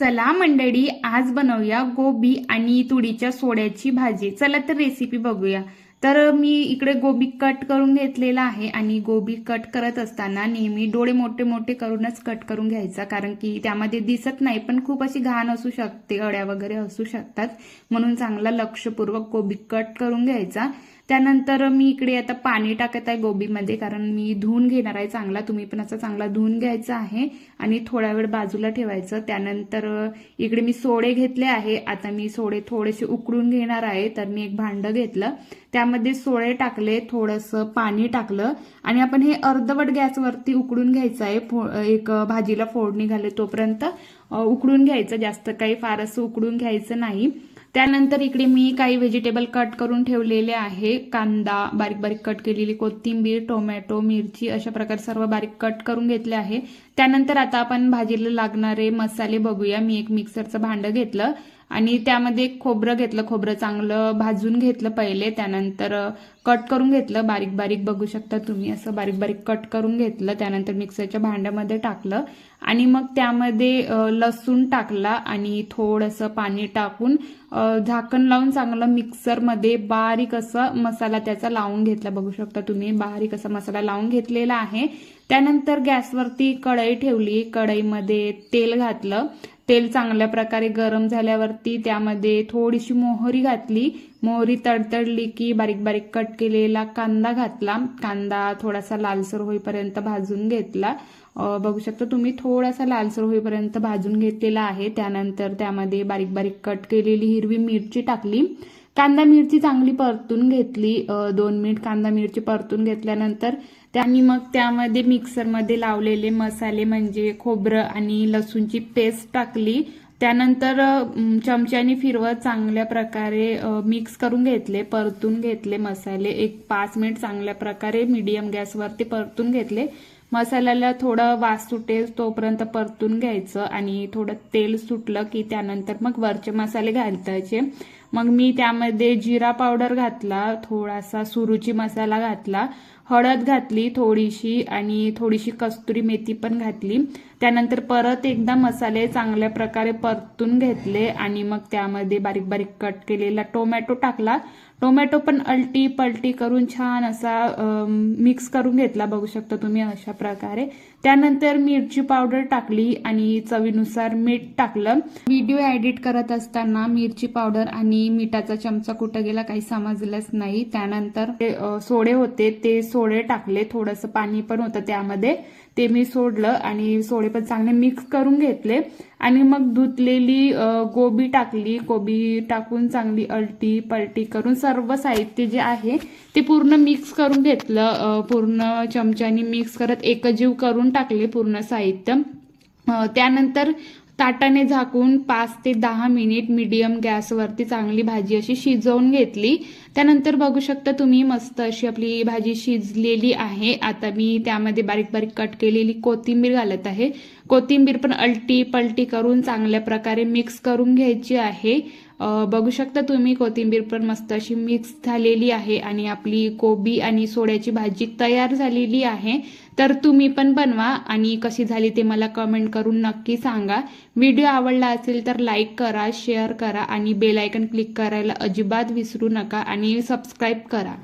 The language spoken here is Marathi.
चला मंडळी आज बनवूया गोबी आणि तुडीच्या सोड्याची भाजी. चला तर रेसिपी बघूया. तर मी इकडे गोबी कट करून घेतलेला आहे आणि गोबी कट करत असताना नेहमी डोळे मोठे मोठे करूनच कट करून घ्यायचा कारण की त्यामध्ये दिसत नाही पण खूप अशी घाण असू शकते अड्या वगैरे असू शकतात. म्हणून चांगला लक्षपूर्वक गोबी कट करून घ्यायचा. त्यानंतर मी इकडे आता पाणी टाकत आहे गोबीमध्ये कारण मी धुवून घेणार आहे. चांगला तुम्ही पण असा चांगला धुवून घ्यायचा आहे. आणि थोडा वेळ बाजूला ठेवायचं. त्यानंतर इकडे मी सोडे घेतले आहे. आता मी सोडे थोडेसे उकडून घेणार आहे. तर मी एक भांडं घेतलं. त्यामध्ये सोळे टाकले थोडंसं पाणी टाकलं. आणि आपण हे अर्धवट गॅसवरती उकडून घ्यायचं आहे. फो- एक भाजीला फोडणी घाले तोपर्यंत उकडून घ्यायचं. जास्त काही फार असं उकडून घ्यायचं नाही. त्यानंतर इकडे मी काही व्हेजिटेबल कट करून ठेवलेले आहे. कांदा बारीक बारीक कट केलेली कोथिंबीर टोमॅटो मिरची अशा प्रकारे सर्व बारीक कट करून घेतले आहे. त्यानंतर आता आपण भाजीला लागणारे मसाले बघूया. मी एक मिक्सरचं भांडं घेतलं. आणि त्यामध्ये एक खोबरं घेतलं खोबरं चांगलं भाजून घेतलं पहिले त्यानंतर कट करून घेतलं. बारीक बारीक बघू शकता तुम्ही असं बारीक बारीक कट करून घेतलं. त्यानंतर मिक्सरच्या भांड्यामध्ये टाकलं. आणि मग त्यामध्ये लसूण टाकला आणि थोडंसं पाणी टाकून झाकण लावून चांगलं मिक्सरमध्ये बारीक असं मसाला त्याचा लावून घेतला. बघू शकता तुम्ही बारीक असा मसाला लावून घेतलेला आहे. त्यानंतर गॅसवरती कढई ठेवली. कढईमध्ये तेल घातलं. तेल चांगल्या प्रकारे गरम झाल्यावरती त्यामध्ये थोडीशी मोहरी घातली. मोहरी तडतडली की बारीक बारीक कट केलेला कांदा घातला. कांदा थोडासा लालसर होईपर्यंत भाजून घेतला. बघू शकता तुम्ही थोडासा लालसर होईपर्यंत भाजून घेतलेला आहे. त्यानंतर त्यामध्ये बारीक बारीक कट केलेली हिरवी मिरची टाकली. कांदा मिरची चांगली परतून घेतली दोन मिनिट कांदा मिरची परतून घेतल्यानंतर त्यांनी मग त्यामध्ये मिक्सरमध्ये लावलेले मसाले म्हणजे खोबरं आणि लसूणची पेस्ट टाकली. त्यानंतर चमच्याने फिरवत चांगल्या प्रकारे मिक्स करून घेतले परतून घेतले मसाले. एक पाच मिनिट चांगल्या प्रकारे मीडियम गॅसवरती परतून घेतले. मसाल्याला थोडं वास सुटेल तोपर्यंत परतून घ्यायचं आणि थोडं तेल सुटलं की त्यानंतर मग वरचे मसाले घालतायचे. मग मी त्यामध्ये जिरा पावडर घातला थोडासा सुरुची मसाला घातला हळद घातली थोडीशी आणि थोडीशी कस्तुरी मेथी पण घातली. त्यानंतर परत एकदा मसाले चांगल्या प्रकारे परतून घेतले आणि मग त्यामध्ये बारीक बारीक कट केलेला टोमॅटो टाकला. टोमॅटो पण अल्टी पलटी करून छान असा मिक्स करून घेतला बघू शकता तुम्ही अशा प्रकारे. त्यानंतर मिरची पावडर टाकली आणि चवीनुसार मीठ टाकलं. व्हिडिओ एडिट करत असताना मिरची पावडर आणि मिठाचा चमचा कुठं गेला काही समजलंच नाही. त्यानंतर ते, सोडे होते. ते सोडे टाकले. थोडंसं पाणी पण होतं त्यामध्ये. ते मी सोडलं आणि सोडे पण चांगले मिक्स करून घेतले. आणि मग धुतलेली गोबी टाकली. गोबी टाकून चांगली अलटी पलटी करून सर्व साहित्य जे आहे ते पूर्ण मिक्स करून घेतलं. पूर्ण चमच्यानी मिक्स करत एकजीव करून टाकले पूर्ण साहित्य. त्यानंतर ताटाने झाकून पाच ते दहा मिनिट मीडियम गॅसवरती चांगली भाजी अशी शिजवून घेतली. त्यानंतर बघू शकता तुम्ही मस्त अशी आपली भाजी शिजलेली आहे. आता मी त्यामध्ये बारीक बारीक कट केलेली कोथिंबीर घालत आहे. कोथिंबीर पण अलटी पलटी करून चांगल्या प्रकारे मिक्स करून घ्यायची आहे. बघू शकता तुम्ही कोथिंबीर पण मस्त अशी मिक्स झालेली आहे आणि आपली कोबी आणि सोड्याची भाजी तयार झालेली आहे. तर तुम्ही पण बनवा आणि कशी झाली ते मला कमेंट करून नक्की सांगा. व्हिडिओ आवडला असेल तर लाईक करा शेअर करा आणि बेलायकन क्लिक करायला अजिबात विसरू नका आणि सबस्क्राईब करा.